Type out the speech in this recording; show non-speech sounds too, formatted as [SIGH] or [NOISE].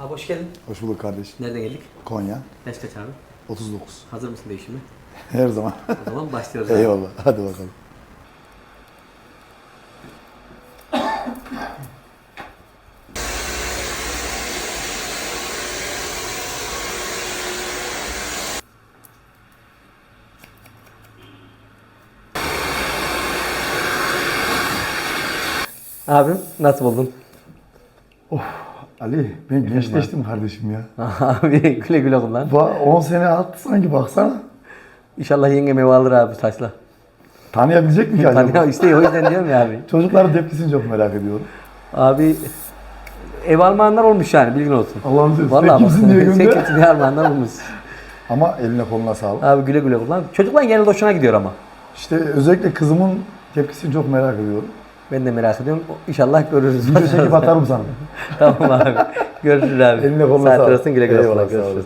Abi hoş geldin. Hoş bulduk kardeşim. Nereden geldik? Konya Yaş kaç abi? 39. Hazır mısın değişime? Her zaman. O zaman başlıyoruz [LAUGHS] abi. Eyvallah. Hadi bakalım. Abim nasıl buldun? Ali ben gençleştim kardeşim ya. [LAUGHS] abi güle güle kullan. Va- 10 sene attı sanki baksana. İnşallah yengem ev alır abi saçla. Tanıyabilecek mi ki acaba? Tanıyor işte o yüzden diyorum ya abi. [LAUGHS] Çocukların tepkisini çok merak ediyorum. Abi ev almayanlar olmuş yani bilgin olsun. Allah'ını seversen. Vallahi Sen kimsin diye [LAUGHS] Sen gönder. kimsin diye almayanlar olmuş. Ama eline koluna sağlık. Abi güle güle kullan. Çocuklar genelde hoşuna gidiyor ama. İşte özellikle kızımın tepkisini çok merak ediyorum. Ben de merak ediyorum. İnşallah görürüz. Video çekip atarım sana. [LAUGHS] tamam abi. Görüşürüz abi. Eline koluna Saat sağlık. arasın güle güle Eyvallah, sağ olasın.